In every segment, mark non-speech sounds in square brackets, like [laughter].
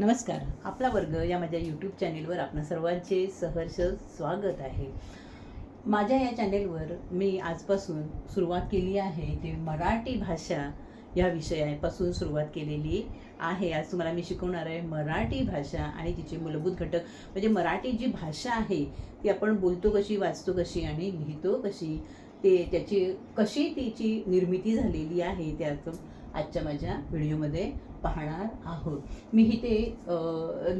नमस्कार. आपला वर्ग या माझ्या यूट्यूब चॅनेलवर आपणा सर्वांचे सहर्ष स्वागत आहे. माझ्या या चॅनेलवर मी आजपासून सुरुवात केली आहे ते मराठी भाषा या विषयापासून सुरुवात केलेली आहे. आज तुम्हाला मी शिकवणार आहे मराठी भाषा आणि तिचे मूलभूत घटक. म्हणजे मराठी जी भाषा आहे ती आपण बोलतो कशी वाचतो कशी आणि लिहितो कशी ते त्याची कशी तिची निर्मिती झालेली आहे त्याचं आजच्या माझ्या व्हिडिओमध्ये पाहणार आहोत. मी ते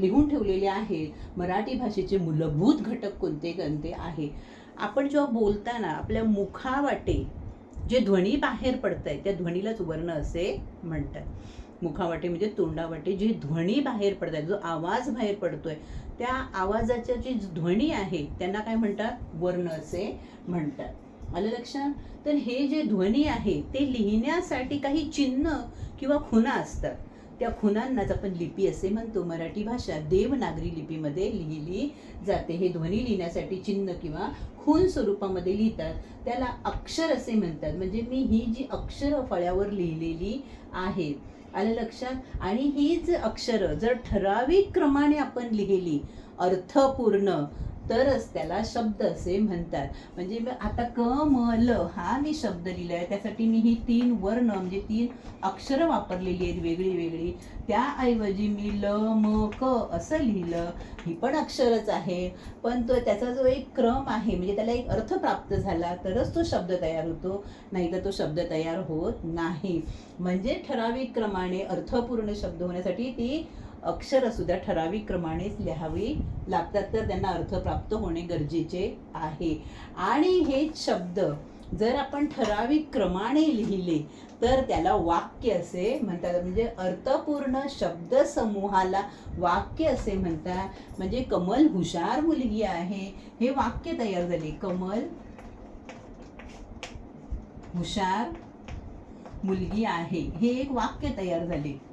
लिहून ठेवलेले आहेत. मराठी भाषेचे मूलभूत घटक कोणते कोणते आहे? आपण जेव्हा बोलताना आपल्या मुखावाटे जे ध्वनी बाहेर पडत आहे त्या ध्वनीलाच वर्ण असे म्हणतात. मुखावाटे म्हणजे तोंडावाटे जे ध्वनी बाहेर पडत आहे जो आवाज बाहेर पडतोय त्या आवाजाच्या जी ध्वनी आहे त्यांना काय म्हणतात? वर्ण असे म्हणतात. आलं लक्षात? तर हे जे ध्वनी आहे ते लिहिण्यासाठी काही चिन्ह किंवा खुणा असतात. त्या खुणांनाच आपण लिपी असे म्हणतो. मराठी भाषा देवनागरी लिपीमध्ये लिहिली जाते. हे ध्वनी लिहिण्यासाठी चिन्ह किंवा खून स्वरूपामध्ये लिहितात. त्याला अक्षर असे म्हणतात. म्हणजे मी ही जी अक्षरं फळ्यावर लिहिलेली आहेत आलं लक्षात? आणि हीच अक्षरं जर ठराविक क्रमाने आपण लिहिली अर्थपूर्ण तरच त्याला शब्द असे म्हणतात. म्हणजे आता क म ल हा मी शब्द लिहिला आहे त्यासाठी मी ही तीन वर्ण म्हणजे तीन अक्षरं वापरलेली आहेत वेगळी वेगळी. त्याऐवजी मी ल म क असं लिहिलं. ही पण अक्षरच आहे. पण तो त्याचा जो एक क्रम आहे म्हणजे त्याला एक अर्थ प्राप्त झाला तरच तो शब्द तयार होतो. नाहीतर तो शब्द तयार होत नाही. म्हणजे ठराविक क्रमाने अर्थपूर्ण शब्द होण्यासाठी ती अक्षरसुद्धा ठराविक क्रमानेच लिहावी लागतात तर त्यांना अर्थ प्राप्त होणे गरजेचे आहे. आणि हे शब्द जर आपण ठराविक क्रमाने लिहिले तर त्याला वाक्य असे म्हणतात. म्हणजे अर्थपूर्ण शब्द समूहाला वाक्य असे म्हणतात. म्हणजे कमल हुशार मुलगी आहे. हे वाक्य तयार झाले. कमल हुशार मुलगी आहे. हे एक वाक्य तयार झाले.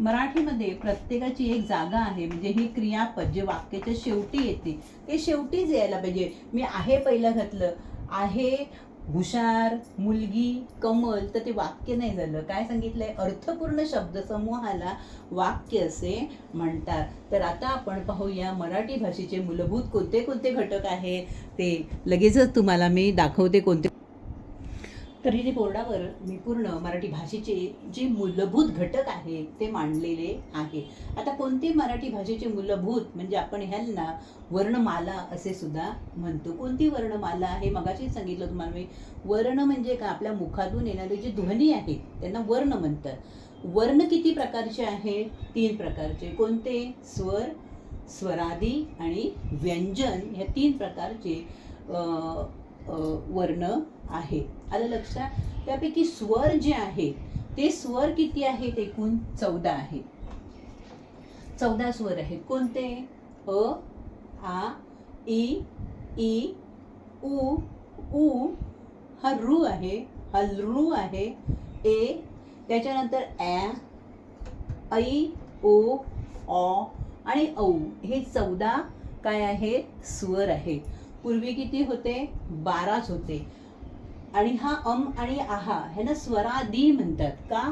मराठीमध्ये प्रत्येकाची एक जागा आहे. म्हणजे ही क्रियापद जे वाक्याच्या शेवटी येते. ते शेवटीच यायला पाहिजे. मी आहे पहिलं घातलं. आहे हुशार मुलगी कमल तर ते वाक्य नाही झालं. काय सांगितलंय? अर्थपूर्ण शब्दसमूहाला वाक्य असे म्हणतात. तर आता आपण पाहूया मराठी भाषेचे मूलभूत कोणते कोणते घटक आहेत? ते लगेचच तुम्हाला मी दाखवते कोणते तर इथे बोर्डावर मी पूर्ण मराठी भाषेचे जे मूलभूत घटक आहेत ते मांडलेले आहे. आता कोणते मराठी भाषेचे मूलभूत म्हणजे आपण ह्यांना वर्णमाला असे सुद्धा म्हणतो. कोणती वर्णमाला हे मगाशी सांगितलं तुम्हाला मी. वर्ण म्हणजे का आपल्या मुखातून येणारे जे ध्वनी आहेत त्यांना वर्ण म्हणतात. वर्ण किती प्रकारचे आहे तीन प्रकारचे. कोणते? स्वर स्वरादी आणि व्यंजन. ह्या तीन प्रकारचे वर्ण आहे. आलं लक्षात त्यापैकी स्वर जे आहे ते स्वर किती आहेत एकूण? चौदा आहेत चौदा स्वर आहेत. कोणते? अ आ इ ई उ उ हा रु आहे. हा आहे. ए त्याच्यानंतर ॲ ऐ ओ ऑ आणि औ. हे चौदा काय आहेत स्वर आहेत पूर्वी किती होते? बाराच होते. आणि हा अम आणि आहा ह्यांना स्वरादी म्हणतात. का?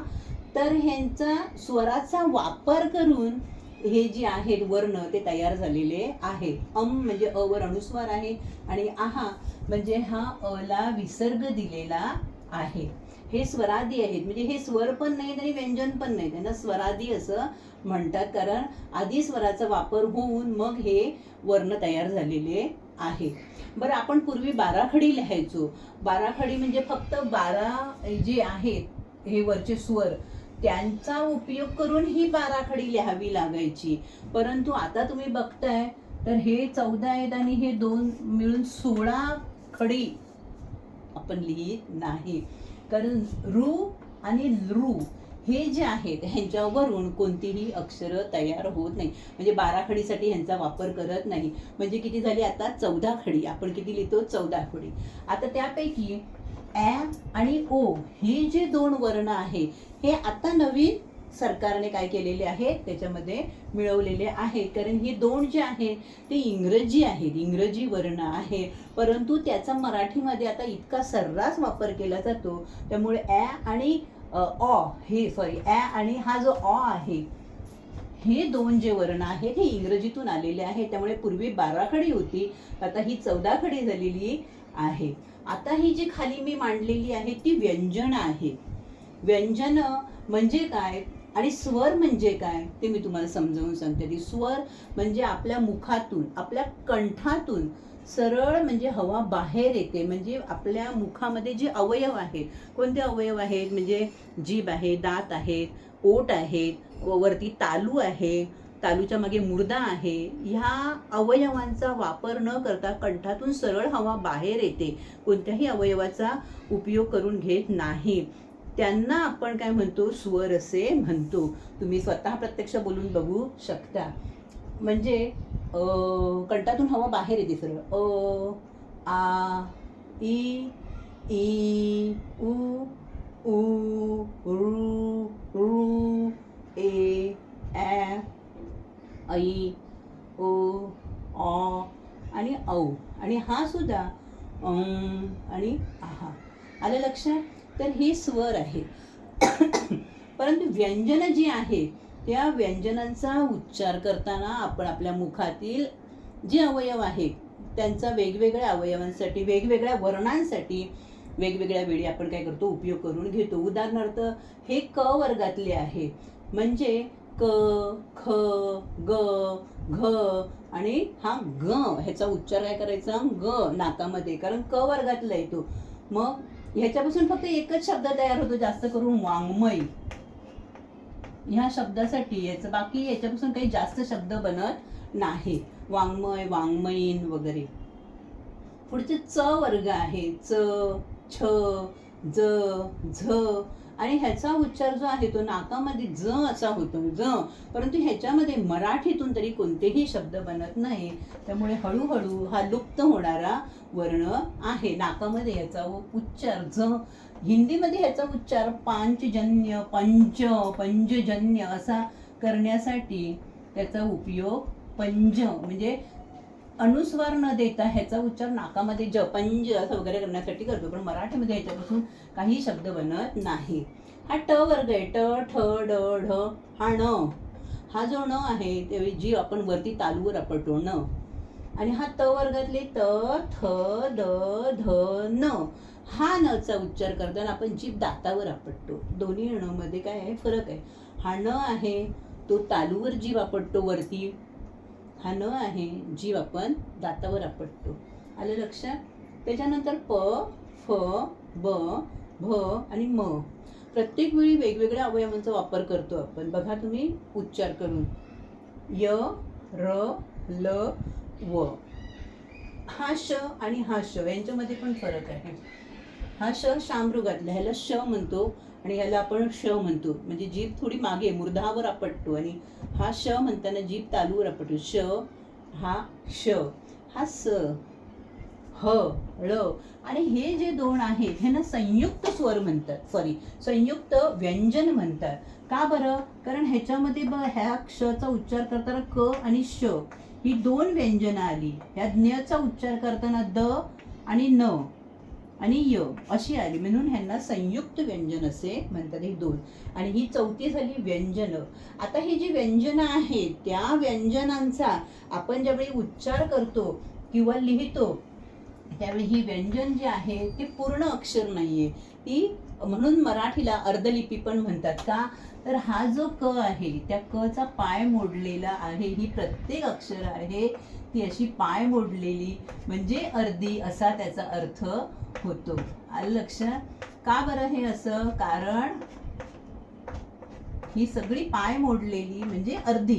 तर ह्यांचा स्वराचा वापर करून हे जे आहेत वर्ण ते तयार झालेले आहेत. अम म्हणजे अ वर अनुस्वार आहे आणि आहा म्हणजे हा अला विसर्ग दिलेला आहे. हे स्वरादी आहेत. म्हणजे हे स्वर पण नाहीत आणि व्यंजन पण नाही त्यांना स्वरादी असं म्हणतात. कारण आधी स्वराचा वापर होऊन मग हे वर्ण तयार झालेले आहे. बरं आपण पूर्वी बाराखडी लिहायचो. बाराखडी म्हणजे फक्त बारा जे आहेत हे वरचे स्वर त्यांचा उपयोग करून ही बाराखडी लिहावी लागायची. परंतु आता तुम्ही बघताय तर हे चौदा आहेत आणि हे दोन मिळून सोळा खडी आपण लिहित नाही. कारण रू आणि लू हे जे आहेत ह्यांच्यावरून कोणतीही अक्षरं तयार होत नाही. म्हणजे बारा खडीसाठी ह्यांचा वापर करत नाही. म्हणजे किती झाली आता? चौदा खडी. आपण किती लिहितो? चौदा खडी. आता त्यापैकी ॲ आणि ओ हे जे दोन वर्ण आहे हे आता नवीन सरकारने काय केलेले आहे त्याच्यामध्ये मिळवलेले आहेत कारण हे दोन जे आहेत ते इंग्रजी आहेत. इंग्रजी वर्ण आहे. परंतु त्याचा मराठीमध्ये आता इतका सर्रास वापर केला जातो. त्यामुळे ॲ आणि ऑ हे सॉरी ॲ आणि हा जो ऑ आहे हे दोन जे वर्ण आहेत हे इंग्रजीतून आलेले आहे त्यामुळे पूर्वी बारा खडी होती आता ही चौदा खडी झालेली आहे. आता ही जी खाली मी मांडलेली आहे ती व्यंजन आहे. व्यंजन म्हणजे काय आणि स्वर म्हणजे काय ते मी तुम्हाला समजावून सांगते. ती स्वर म्हणजे आपल्या मुखातून आपल्या कंठातून सरळ म्हणजे हवा बाहेर येते म्हणजे आपल्या मुखामध्ये जे अवयव आहेत कोणते अवयव आहेत? म्हणजे जीभ आहे दात आहेत ओट आहेत व वरती तालू आहे तालूच्या मागे मुर्दा आहे ह्या अवयवांचा वापर न करता कंठातून सरळ हवा बाहेर येते. कोणत्याही अवयवाचा उपयोग करून घेत नाही. त्यांना आपण काय म्हणतो? स्वर असे म्हणतो. तुम्ही स्वतः प्रत्यक्ष बोलून बघू शकता. म्हणजे कंठातून हवा बाहेर येते सरळ. अ आ ई ई उ उ ऋ ऋ ए ॲ ऐ ओ ऑ आणि औ. आणि हा सुद्धा अं आणि आहा. आलं लक्षात? तर हे स्वर आहे. [coughs] परंतु व्यंजन जी आहेत त्या व्यंजनांचा उच्चार करताना आपण आपल्या मुखातील जे अवयव आहेत त्यांचा वेगवेगळ्या अवयवांसाठी वेगवेगळ्या वर्णांसाठी वेगवेगळ्या वेळी आपण काय करतो उपयोग करून घेतो. उदाहरणार्थ हे क वर्गातले आहे. म्हणजे क ख ग घ आणि हा ग ह्याचा उच्चार काय करायचा? ग नाकामध्ये. कारण क वर्गातला येतो. मग ह्याच्यापासून फक्त एकच शब्द तयार होतो जास्त करून वाङ्मय. ह्या शब्दासाठी याचं बाकी याच्यापासून काही जास्त शब्द बनत नाही वाङ्मय वाङ्मयीन वगैरे. पुढचे च वर्ग आहे. च छ ज झ आणि ह्याचा उच्चार जो आहे तो नाकामध्ये ज असा होतो ज. परंतु ह्याच्यामध्ये मराठीतून तरी कोणतेही शब्द बनत नाही. त्यामुळे हळूहळू हा लुप्त होणारा वर्ण आहे. नाकामध्ये ह्याचा उच्चार ज. हिंदीमध्ये ह्याचा उच्चार पांचजन्य पंच पंचजन्य असा करण्यासाठी त्याचा उपयोग पंज म्हणजे अनुस्वार न देता ह्याचा उच्चार नाकामध्ये जपंज असं वगैरे करण्यासाठी करतो. पण मराठीमध्ये ह्याच्यापासून काही शब्द बनत नाही. हा ट वर्ग आहे. ट ठ ड ढ हा ण. हा जो ण आहे ते जी आपण वरती तालूवर आपटतो न आणि हा त वर्गातले त थ द ध न हा नचा उच्चार करताना आपण जीभ दातावर आपटतो. दोन्ही णमध्ये काय आहे? फरक आहे. हा न आहे तो तालूवर जीभ आपटतो वरती हा न आहे जीव आपण दातावर आपटतो. आलं लक्षात? त्याच्यानंतर प फ ब भ आणि म. प्रत्येक वेळी वेगवेगळ्या अवयवांचा वापर करतो आपण. बघा तुम्ही उच्चार करून. य र ल व. हा श आणि हा श यांच्यामध्ये पण फरक आहे. हा श शामृगातला ह्याला श म्हणतो. आणि ह्याला आपण श म्हणतो. म्हणजे जीभ थोडी मागे मुर्धावर आपटतो. आणि हा श म्हणताना जीभ तालूवर आपटतो. श हा श हा स ह ळ. आणि हे जे दोन आहेत ह्यांना संयुक्त स्वर म्हणतात. सॉरी संयुक्त व्यंजन म्हणतात. का बरं? कारण ह्याच्यामध्ये ब ह्या क्षचा उच्चार करताना क आणि श ही दोन व्यंजनं आली. ह्या ज्ञचा उच्चार करताना द आणि न. आणि य अशी आली. म्हणून ह्यांना संयुक्त व्यंजन असे म्हणतात ही दोन. आणि ही चौथी झाली व्यंजन. आता ही जी व्यंजनं आहेत त्या व्यंजनांचा आपण ज्यावेळी उच्चार करतो किंवा लिहितो त्यावेळी ही व्यंजन जे आहे ते पूर्ण अक्षर नाहीये. ती म्हणून मराठीला अर्धलिपी पण म्हणतात. का? तर हा जो क आहे त्या क चा पाय मोडलेला आहे ही प्रत्येक अक्षर आहे ती अशी पाय मोडलेली म्हणजे अर्धी असा त्याचा अर्थ होतो. आलं लक्षात? का बरं हे असं? कारण ही सगळी पाय मोडलेली म्हणजे अर्धी.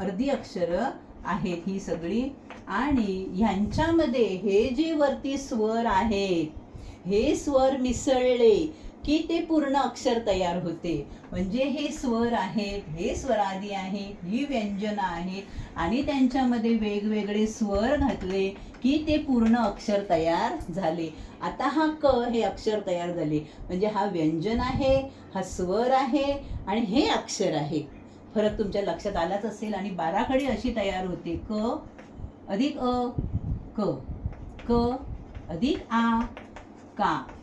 अर्धी अक्षर आहेत ही सगळी. आणि ह्यांच्यामध्ये हे जे वरती स्वर आहेत हे स्वर मिसळले की ते पूर्ण अक्षर तयार होते. म्हणजे हे स्वर आहेत हे स्वरादी आहेत ही व्यंजन आहेत. आणि त्यांच्यामध्ये वेगवेगळे स्वर घातले की ते पूर्ण अक्षर तयार झाले. आता हा क हे अक्षर तयार झाले. म्हणजे हा व्यंजन आहे हा स्वर आहे आणि हे अक्षर आहे. फरक तुमच्या लक्षात आलाच असेल आणि बाराखडी अशी तयार होते. क अधिक अ क. क अधिक आ का.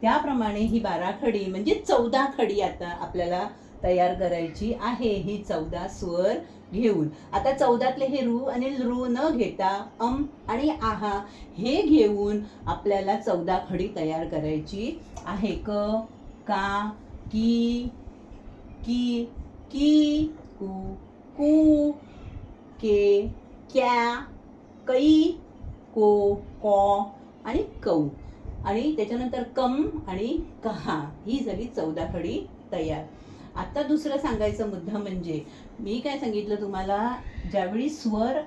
त्याप्रमाणे ही बारा खडी म्हणजे चौदा खडी आता आपल्याला तयार करायची आहे. ही चौदा स्वर घेऊन. आता चौदातले हे रू आणि रू न घेता अम आणि आहा हे घेऊन आपल्याला चौदा खडी तयार करायची आहे. क का की की की कू कू के क्या कै को कॉ आणि कौ. आणि त्याच्यानंतर कम आणि कहा ही झाली चौदा खडी तयार. आता दुसरं सांगायचा मुद्दा म्हणजे मी काय सांगितलं तुम्हाला ज्यावेळी स्वर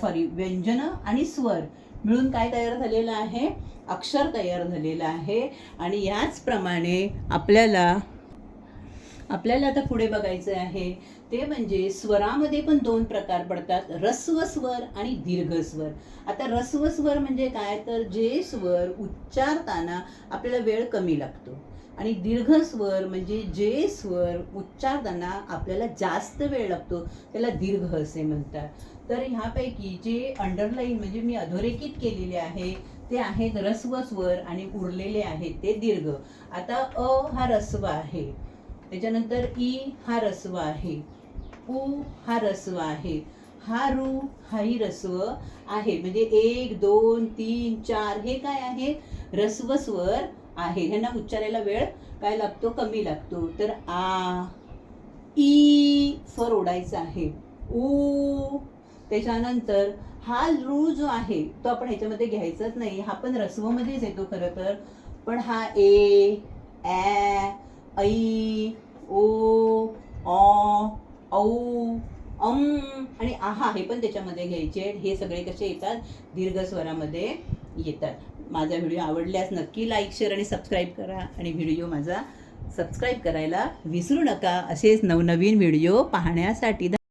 सॉरी व्यंजन आणि स्वर मिळून काय तयार झालेलं आहे? अक्षर तयार झालेलं आहे. आणि याचप्रमाणे आपल्याला आपल्याला आता पुढे बघायचं आहे ते म्हणजे स्वरामध्ये पण दोन प्रकार पडतात रस्व स्वर आणि दीर्घ स्वर आता रस्व स्वर म्हणजे काय? तर जे स्वर उच्चारताना आपल्याला वेळ कमी लागतो. आणि दीर्घ स्वर म्हणजे जे स्वर उच्चारताना आपल्याला जास्त वेळ लागतो त्याला दीर्घ असे म्हणतात. तर ह्यापैकी जे अंडरलाईन म्हणजे मी अधोरेखित केलेले आहे ते आहेत रस्व स्वर आणि उरलेले आहेत ते दीर्घ. आता अ हा रस्व आहे. त्याच्यानंतर ई हा रस्व आहे. उ हा रस्व आहे. हा रू हाही रस्व आहे. म्हणजे एक दोन तीन चार हे काय आहे? रस्व स्वर आहे. ह्यांना उच्चारायला वेळ काय लागतो? कमी लागतो. तर आ ई स्वर ओढायचा आहे. ऊ त्याच्यानंतर हा रू जो आहे तो आपण ह्याच्यामध्ये घ्यायचाच नाही. हा पण रस्वमध्येच येतो खरं तर. पण हा ए ॲ ऐ ओ औ अम आणि आहा हे पण त्याच्यामध्ये घ्यायचे हे सगळे कसे येतात? दीर्घ स्वरामध्ये येतात. माझा व्हिडिओ आवडल्यास नक्की लाईक शेअर आणि सबस्क्राईब करा आणि व्हिडिओ माझा सबस्क्राईब करायला विसरू नका. असेच नवनवीन व्हिडिओ पाहण्यासाठी.